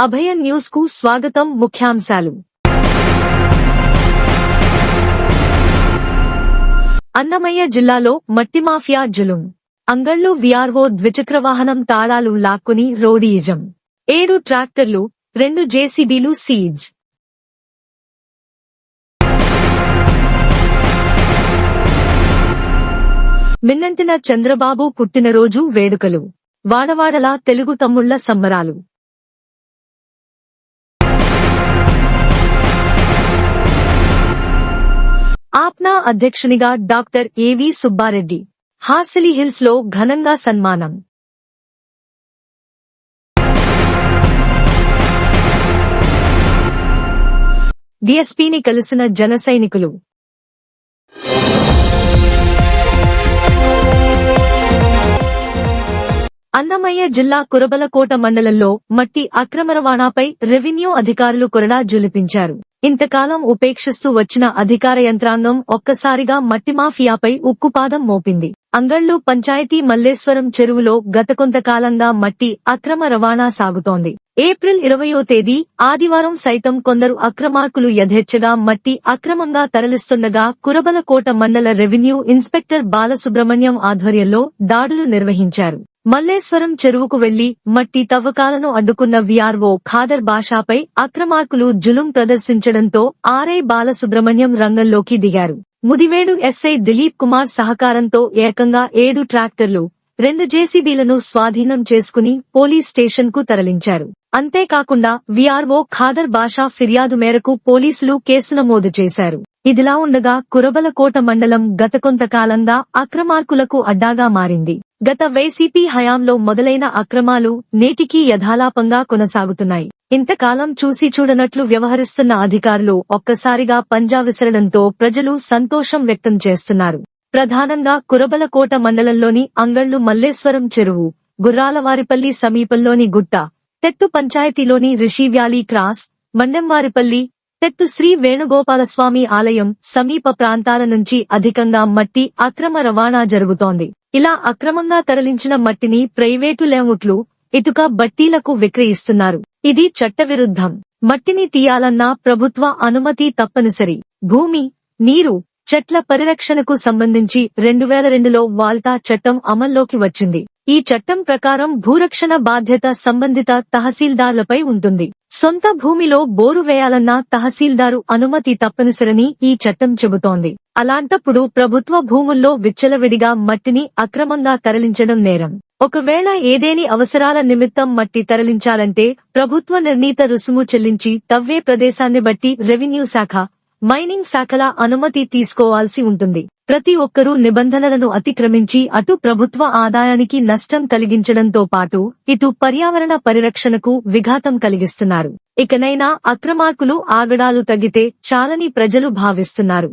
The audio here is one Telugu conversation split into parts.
అభయ న్యూస్కు స్వాగతం ముఖ్యాంశాలు. అన్నమయ్య జిల్లాలో మట్టి మాఫియా జులుం. అంగళ్ళు విఆర్ఓ ద్విచక్ర వాహనం తాళాలు లాక్కుని రోడీయిజం. ఏడు ట్రాక్టర్లు రెండు జేసీబీలు సీజ్. నిన్నంటిన చంద్రబాబు పుట్టినరోజు వేడుకలు. వాడవాడలా తెలుగు తమ్ముళ్ళ సంబరాలు. ఆప్నా అధ్యక్షునిగా డాక్టర్ ఏవి సుబ్బారెడ్డి. హాసిలీ హిల్స్లో ఘనంగా సన్మానం. డిఎస్పీని కలిసిన జన సైనికులు. అన్నమయ్య జిల్లా కురబలకోట మండలంలో మట్టి అక్రమ రవాణాపై రెవెన్యూ అధికారులు కొరడా జులిపించారు. ఇంతకాలం ఉపేక్షిస్తూ వచ్చిన అధికార యంత్రాంగం ఒక్కసారిగా మట్టి మాఫియాపై ఉక్కుపాదం మోపింది. అంగళ్ళు పంచాయతీ మల్లేశ్వరం చెరువులో గత కొంతకాలంగా మట్టి అక్రమ రవాణా సాగుతోంది. ఏప్రిల్ ఇరవయో తేదీ ఆదివారం సైతం కొందరు అక్రమార్కులు యథేచ్ఛగా మట్టి అక్రమంగా తరలిస్తుండగా కురబలకోట మండల రెవెన్యూ ఇన్స్పెక్టర్ బాలసుబ్రహ్మణ్యం ఆధ్వర్యంలో దాడులు నిర్వహించారు. మల్లేశ్వరం చెరువుకు వెళ్ళి మట్టి తవ్వకాలను అడ్డుకున్న విఆర్ఓ ఖాదర్ బాషాపై అక్రమార్కులు జులుం ప్రదర్శించడంతో ఆర్ఐ బాలసుబ్రహ్మణ్యం రంగంలోకి దిగారు. ముదివేడు ఎస్ఐ దిలీప్ కుమార్ సహకారంతో ఏకంగా ఏడు ట్రాక్టర్లు రెండు జేసీబీలను స్వాధీనం చేసుకుని పోలీస్ స్టేషన్కు తరలించారు. అంతేకాకుండా విఆర్ఓ ఖాదర్ బాషా ఫిర్యాదు మేరకు పోలీసులు కేసు నమోదు చేశారు. ఇదిలా ఉండగా కురబలకోట మండలం గత కొంతకాలంగా అక్రమార్కులకు అడ్డాగా మారింది. గత వైసీపీ హయాంలో మొదలైన అక్రమాలు నేటికీ యథాలాపంగా కొనసాగుతున్నాయి. ఇంతకాలం చూసి చూడనట్లు వ్యవహరిస్తున్న అధికారులు ఒక్కసారిగా పంజా విసరడంతో ప్రజలు సంతోషం వ్యక్తం చేస్తున్నారు. ప్రధానంగా కురబలకోట మండలంలోని అంగళ్ళు మల్లేశ్వరం చెరువు గుర్రాలవారిపల్లి సమీపంలోని గుట్ట తెట్టు పంచాయతీలోని రిషి వ్యాలీ క్రాస్ మండెంవారిపల్లి తెట్టు శ్రీ వేణుగోపాలస్వామి ఆలయం సమీప ప్రాంతాల నుంచి అధికంగా మట్టి అక్రమ రవాణా జరుగుతోంది. ఇలా అక్రమంగా తరలించిన మట్టిని ప్రైవేటు లేఅవుట్లు ఇటుక బట్టీలకు విక్రయిస్తున్నారు. ఇది చట్టవిరుద్ధం. మట్టిని తీయాలన్నా ప్రభుత్వ అనుమతి తప్పనిసరి. భూమి నీరు చెట్ల పరిరక్షణకు సంబంధించి రెండు వేల రెండులో వాల్టా చట్టం అమల్లోకి వచ్చింది. ఈ చట్టం ప్రకారం భూరక్షణ బాధ్యత సంబంధిత తహసీల్దార్లపై ఉంటుంది. సొంత భూమిలో బోరు వేయాలన్నా తహసీల్దారు అనుమతి తప్పనిసరని ఈ చట్టం చెబుతోంది. అలాంటప్పుడు ప్రభుత్వ భూముల్లో విచ్చలవిడిగా మట్టిని అక్రమంగా తరలించడం నేరం. ఒకవేళ ఏదేని అవసరాల నిమిత్తం మట్టి తరలించాలంటే ప్రభుత్వ నిర్ణీత రుసుము చెల్లించి తవ్వే ప్రదేశాన్ని బట్టి రెవెన్యూ శాఖ మైనింగ్ శాఖల అనుమతి తీసుకోవాల్సి ఉంటుంది. ప్రతి ఒక్కరూ నిబంధనలను అతిక్రమించి అటు ప్రభుత్వ ఆదాయానికి నష్టం కలిగించడంతో పాటు ఇటు పర్యావరణ పరిరక్షణకు విఘాతం కలిగిస్తున్నారు. ఇకనైనా అక్రమార్కులు ఆగడాలు తగ్గితే చాలని ప్రజలు భావిస్తున్నారు.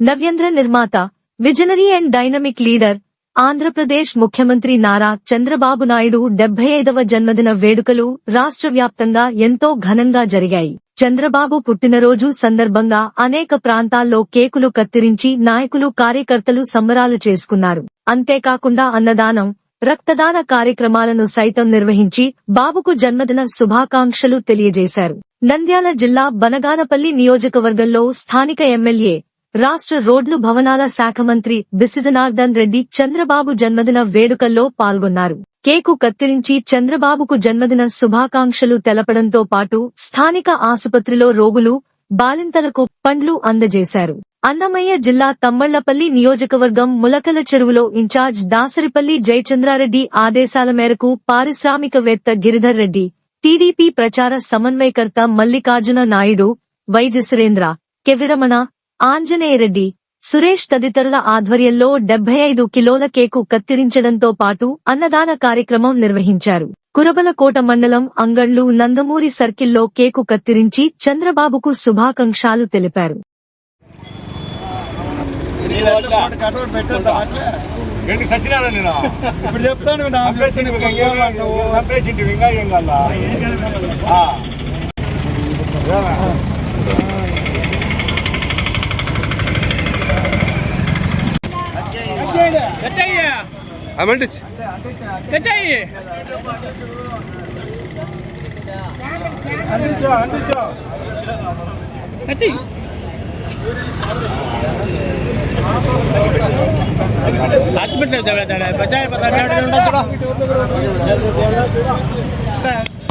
నవ్యంద్ర నిర్మాత visionary and dynamic leader Andhra Pradesh ముఖ్యమంత్రి నారా చంద్రబాబు నాయుడు డెబ్బై ఐదవ జన్మదిన వేడుకలు రాష్ట్ర వ్యాప్తంగా ఎంతో ఘనంగా జరిగాయి. చంద్రబాబు పుట్టినరోజు సందర్భంగా అనేక ప్రాంతాల్లో కేకులు కత్తిరించి నాయకులు కార్యకర్తలు సంబరాలు చేసుకున్నారు. అంతేకాకుండా అన్నదానం రక్తదాన కార్యక్రమాలను సైతం నిర్వహించి బాబుకు జన్మదిన శుభాకాంక్షలు తెలియజేశారు. నంద్యాల జిల్లా బనగానపల్లి నియోజకవర్గంలో స్థానిక ఎమ్మెల్యే రాష్ట్ర రోడ్లు భవనాల శాఖ మంత్రి బిసిజనార్దన్ రెడ్డి చంద్రబాబు జన్మదిన వేడుకల్లో పాల్గొన్నారు. కేకు కత్తిరించి చంద్రబాబుకు జన్మదిన శుభాకాంక్షలు తెలపడంతో పాటు స్థానిక ఆసుపత్రిలో రోగులు బాలింతలకు పండ్లు అందజేశారు. అన్నమయ్య జిల్లా తమ్మళ్ళపల్లి నియోజకవర్గం ములకల చెరువులో ఇన్ఛార్జ్ దాసరిపల్లి జయచంద్రారెడ్డి ఆదేశాల మేరకు పారిశ్రామికవేత్త గిరిధర్ రెడ్డి టీడీపీ ప్రచార సమన్వయకర్త మల్లికార్జున నాయుడు వైజసురేంద్ర కెవిరమణ ఆంజనేయరెడ్డి సురేష్ తదితరుల ఆధ్వర్యంలో డెబ్బై ఐదు కిలోల కేకు కత్తిరించడంతో పాటు అన్నదాన కార్యక్రమం నిర్వహించారు. కురబలకోట మండలం అంగళ్ళు నందమూరి సర్కిల్లో కేకు కత్తిరించి చంద్రబాబుకు శుభాకాంక్షలు తెలిపారు. ఏంటి సచినారా నేను? ఇప్పుడు చెప్తాను నా చంపేసిండు ఇంకా ఏం కావాలి నువ్వు చంపేసిండు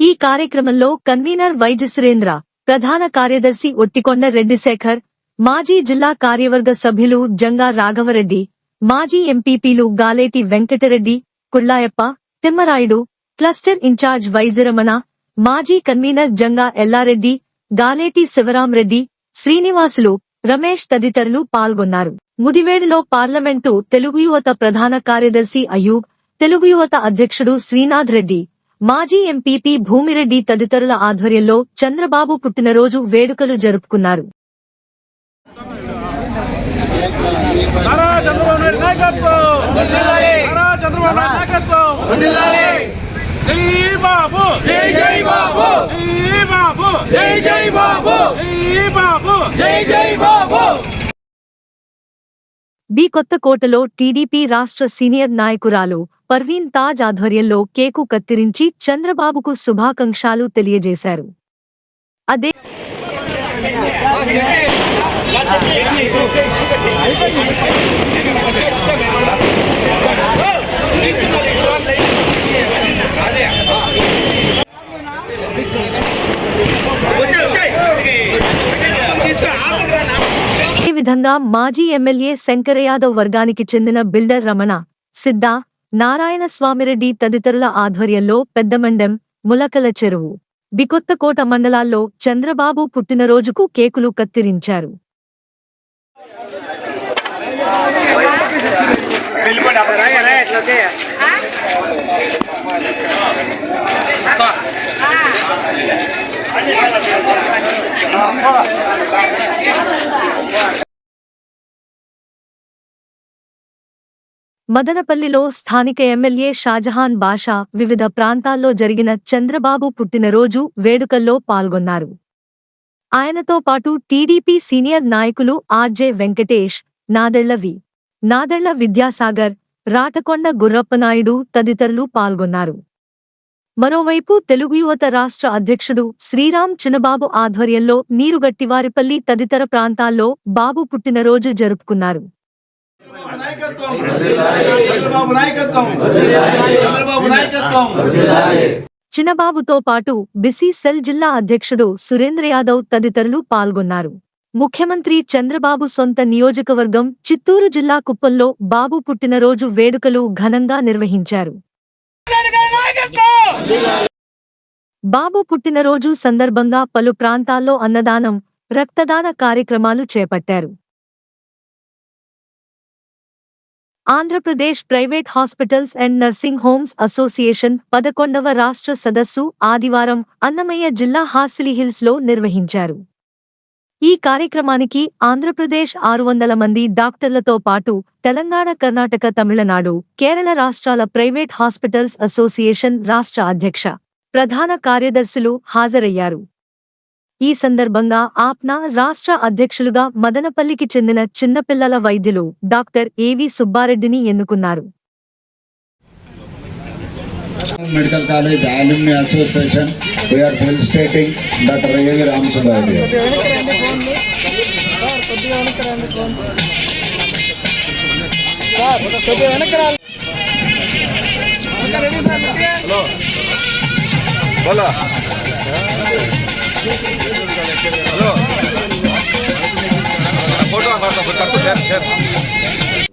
ఈ కార్యక్రమంలో కన్వీనర్ వైద్య సురేంద్ర ప్రధాన కార్యదర్శి ఒట్టికొండ రెడ్డి శేఖర్ మాజీ జిల్లా కార్యవర్గ సభ్యులు జంగా రాఘవరెడ్డి మాజీ ఎంపీపీలు Galeti Venkata Reddy Kullayappa Thimmarayudu cluster in charge వైజరమణ మాజీ కన్వీనర్ జంగా ఎల్లారెడ్డి గాలేటి శివరాంరెడ్డి శ్రీనివాసులు రమేష్ తదితరులు పాల్గొన్నారు. ముదివేడులో పార్లమెంటు తెలుగు యువత ప్రధాన కార్యదర్శి అయూబ్ తెలుగు యువత అధ్యక్షుడు శ్రీనాథ్ రెడ్డి మాజీ ఎంపీపీ భూమిరెడ్డి తదితరుల ఆధ్వర్యంలో చంద్రబాబు పుట్టినరోజు వేడుకలు జరుపుకున్నారు. జై బాబు! జై జై బాబు! జై జై బాబు! జై బాబు! జై జై బాబు! బి కొత్తకోటలో టీడీపీ రాష్ట్ర సీనియర్ నాయకురాలు పర్వీన్ తాజ్ ఆధ్వర్యంలో కేకు కత్తిరించి చంద్రబాబుకు శుభాకాంక్షలు తెలియజేశారు. అదే ఈ విధంగా మాజీ ఎమ్మెల్యే శంకర యాదవ్ వర్గానికి చెందిన బిల్డర్ రమణ సిద్ధ నారాయణ స్వామిరెడ్డి తదితరుల ఆధ్వర్యంలో పెద్దమండెం ములకల చెరువు బికొత్తకోట మండలాల్లో చంద్రబాబు పుట్టినరోజుకు కేకులు కత్తిరించారు. మదనపల్లిలో స్థానిక ఎమ్మెల్యే షాజహాన్ బాషా వివిధ ప్రాంతాల్లో జరిగిన చంద్రబాబు పుట్టినరోజు వేడుకల్లో పాల్గొన్నారు. ఆయనతో పాటు టీడీపీ సీనియర్ నాయకులు R J Venkatesh Nadella V. Nadella Vidyasagar Ratakonda Gurrappa Naidu తదితరులు పాల్గొన్నారు. మరోవైపు తెలుగు యువత రాష్ట్ర అధ్యక్షుడు శ్రీరామ్ చినబాబు ఆధ్వర్యంలో నీరుగట్టివారిపల్లి తదితర ప్రాంతాల్లో బాబు పుట్టినరోజు జరుపుకున్నారు. చంద్రబాబు నాయకత్వం. చంద్రబాబు నాయకత్వం. చినబాబుతో పాటు బిసి సెల్ జిల్లా అధ్యక్షుడు సురేంద్ర యాదవ్ తదితరులు పాల్గొన్నారు. ముఖ్యమంత్రి చంద్రబాబు సొంత నియోజకవర్గం చిత్తూరు జిల్లా కుప్పంలో బాబు పుట్టినరోజు వేడుకలు ఘనంగా నిర్వహించారు. బాబు పుట్టినరోజు సందర్భంగా పలు ప్రాంతాల్లో అన్నదానం రక్తదాన కార్యక్రమాలు చేపట్టారు. Andhra Pradesh private hospitals and nursing homes association పదకొండవ రాష్ట్ర సదస్సు ఆదివారం అన్నమయ్య జిల్లా హాసిలిహిల్స్లో నిర్వహించారు. ఈ కార్యక్రమానికి ఆంధ్రప్రదేశ్ ఆరు వందల మంది డాక్టర్లతో పాటు తెలంగాణ కర్ణాటక తమిళనాడు కేరళ రాష్ట్రాల ప్రైవేట్ హాస్పిటల్స్ అసోసియేషన్ రాష్ట్ర అధ్యక్ష ప్రధాన కార్యదర్శులు హాజరయ్యారు. ఈ సందర్భంగా ఆప్నా రాష్ట్ర అధ్యక్షులుగా మదనపల్లికి చెందిన చిన్నపిల్లల వైద్యులు డాక్టర్ ఏవి సుబ్బారెడ్డిని ఎన్నుకున్నారు Medical College Alumni Association, we are felicitating Dr. A.V. Ramsundar.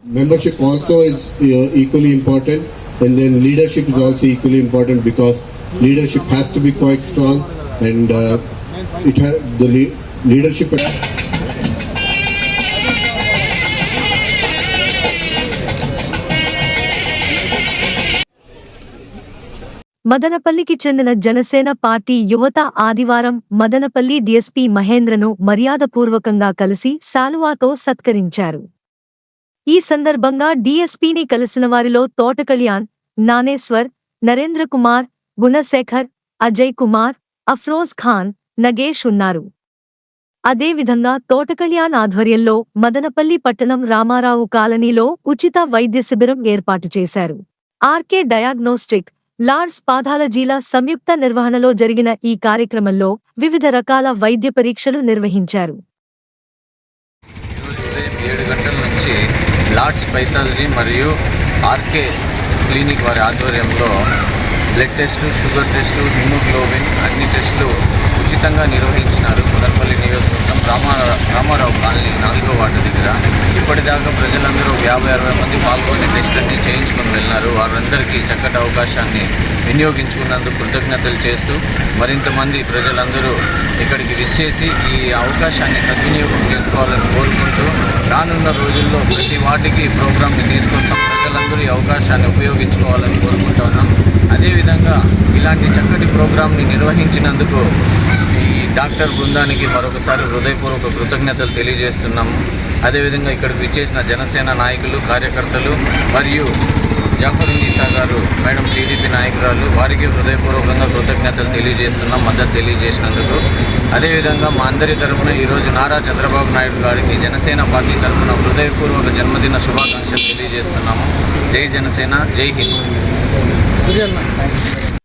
Membership also is equally important and then leadership is also equally important because leadership has to be quite strong and uh, it has the le leadership మదనపల్లికి చెందిన జనసేన పార్టీ యువత ఆదివారం మదనపల్లి డీఎస్పీ మహేంద్రను మర్యాదపూర్వకంగా కలిసి శాలువాతో సత్కరించారు. ఈ సందర్భంగా డీఎస్పీని కలిసిన వారిలో తోటకళ్యాణ్ నానేశ్వర్ నరేంద్ర కుమార్ గుణశేఖర్ అజయ్ కుమార్ అఫ్రోజ్ ఖాన్ నగేష్ ఉన్నారు. అదేవిధంగా తోటకళ్యాణ్ ఆధ్వర్యంలో మదనపల్లి పట్టణం రామారావు కాలనీలో ఉచిత వైద్య శిబిరం ఏర్పాటు చేశారు. ఆర్కే డయాగ్నోస్టిక్ లార్డ్స్ పాథాలజీల సంయుక్త నిర్వహణలో జరిగిన ఈ కార్యక్రమంలో వివిధ రకాల వైద్య పరీక్షలు నిర్వహించారు. ఏడు గంటల నుంచి లార్డ్స్ పైథాలజీ మరియు ఆర్కే క్లినిక్ వారి ఆధ్వర్యంలో blood test sugar test haemoglobin అన్ని టెస్టులు ఉచితంగా నిర్వహించినారు. కుదర్పల్లి నియోజకవర్గం రామారావు రామారావు కాలనీ నాలుగో వార్డు దగ్గర. ఇప్పటిదాకా ప్రజలందరూ యాభై అరవై మంది పాల్గొని టెస్టులన్నీ చేయించుకుని వెళ్ళినారు. వారందరికీ చక్కటి అవకాశాన్ని వినియోగించుకున్నందుకు కృతజ్ఞతలు చేస్తూ మరింత మంది ప్రజలందరూ ఇక్కడికి విచ్చేసి ఈ అవకాశాన్ని సద్వినియోగం చేసుకోవాలని కోరుకుంటూ రానున్న రోజుల్లో ప్రతి వాటికి ప్రోగ్రామ్ని తీసుకొస్తాం. ప్రజలందరూ ఈ అవకాశాన్ని ఉపయోగించుకోవాలని కోరుకుంటున్నాం అదేవిధంగా ఇలాంటి చక్కటి ప్రోగ్రామ్ని నిర్వహించినందుకు ఈ డాక్టర్ బృందానికి మరొకసారి హృదయపూర్వక కృతజ్ఞతలు తెలియజేస్తున్నాము. అదేవిధంగా ఇక్కడికి విచ్చేసిన జనసేన నాయకులు కార్యకర్తలు మరియు జాఫర్ నిసా గారు మేడం టీడీపీ నాయకురాలు వారికి హృదయపూర్వకంగా కృతజ్ఞతలు తెలియజేస్తున్నాం మద్దతు తెలియజేసినందుకు. అదేవిధంగా మా అందరి తరఫున ఈరోజు నారా చంద్రబాబు నాయుడు గారికి జనసేన పార్టీ తరఫున హృదయపూర్వక జన్మదిన శుభాకాంక్షలు తెలియజేస్తున్నాము. జై జనసేన జై హింద్.